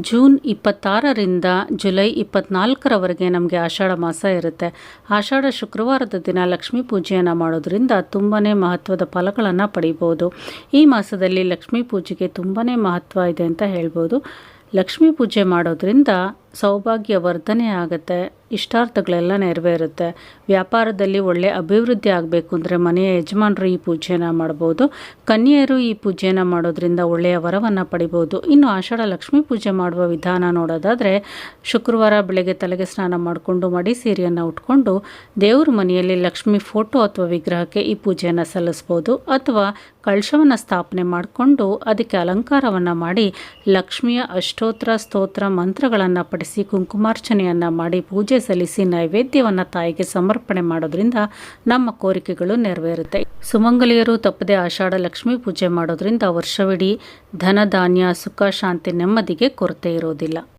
June ಇಪ್ಪತ್ತಾರರಿಂದ July ಇಪ್ಪತ್ನಾಲ್ಕರವರೆಗೆ ನಮಗೆ ಆಷಾಢ ಮಾಸ ಇರುತ್ತೆ. ಆಷಾಢ ಶುಕ್ರವಾರದ ದಿನ ಲಕ್ಷ್ಮೀ ಪೂಜೆಯನ್ನು ಮಾಡೋದ್ರಿಂದ ತುಂಬಾ ಮಹತ್ವದ ಫಲಗಳನ್ನು ಪಡಿಬೋದು. ಈ ಮಾಸದಲ್ಲಿ ಲಕ್ಷ್ಮೀ ಪೂಜೆಗೆ ತುಂಬಾ ಮಹತ್ವ ಇದೆ ಅಂತ ಹೇಳ್ಬೋದು. ಲಕ್ಷ್ಮೀ ಪೂಜೆ ಮಾಡೋದ್ರಿಂದ ಸೌಭಾಗ್ಯ ವರ್ಧನೆ ಆಗುತ್ತೆ. ಇಷ್ಟಾರ್ಥಗಳೆಲ್ಲ ನೆರವೇರುತ್ತೆ. ವ್ಯಾಪಾರದಲ್ಲಿ ಒಳ್ಳೆ ಅಭಿವೃದ್ಧಿ ಆಗಬೇಕು ಅಂದರೆ ಮನೆಯ ಯಜಮಾನರು ಈ ಪೂಜೆನ ಮಾಡ್ಬೋದು. ಕನ್ಯೆಯರು ಈ ಪೂಜೆನ ಮಾಡೋದ್ರಿಂದ ಒಳ್ಳೆಯ ವರವನ್ನು ಪಡಿಬೋದು. ಇನ್ನು ಆಷಾಢ ಲಕ್ಷ್ಮೀ ಪೂಜೆ ಮಾಡುವ ವಿಧಾನ ನೋಡೋದಾದರೆ, ಶುಕ್ರವಾರ ಬೆಳಗ್ಗೆ ತಲೆಗೆ ಸ್ನಾನ ಮಾಡಿಕೊಂಡು ಮಡಿ ಸೀರೆಯನ್ನು ಉಟ್ಕೊಂಡು ದೇವ್ರ ಮನೆಯಲ್ಲಿ ಲಕ್ಷ್ಮಿ ಫೋಟೋ ಅಥವಾ ವಿಗ್ರಹಕ್ಕೆ ಈ ಪೂಜೆಯನ್ನು ಸಲ್ಲಿಸ್ಬೋದು. ಅಥವಾ ಕಳಶವನ್ನು ಸ್ಥಾಪನೆ ಮಾಡಿಕೊಂಡು ಅದಕ್ಕೆ ಅಲಂಕಾರವನ್ನು ಮಾಡಿ ಲಕ್ಷ್ಮಿಯ ಅಷ್ಟೋತ್ರ ಸ್ತೋತ್ರ ಮಂತ್ರಗಳನ್ನು ಪಡಿಸಿ ಕುಂಕುಮಾರ್ಚನೆಯನ್ನು ಮಾಡಿ ಪೂಜೆ ಸಲ್ಲಿಸಿ ನೈವೇದ್ಯವನ್ನು ತಾಯಿಗೆ ಸಮರ್ಪಣೆ ಮಾಡೋದ್ರಿಂದ ನಮ್ಮ ಕೋರಿಕೆಗಳು ನೆರವೇರುತ್ತೆ. ಸುಮಂಗಲಿಯರು ತಪ್ಪದೆ ಆಷಾಢ ಲಕ್ಷ್ಮಿ ಪೂಜೆ ಮಾಡೋದ್ರಿಂದ ವರ್ಷವಿಡೀ ಧನ ಧಾನ್ಯ ಸುಖ ಶಾಂತಿ ನೆಮ್ಮದಿಗೆ ಕೊರತೆ ಇರೋದಿಲ್ಲ.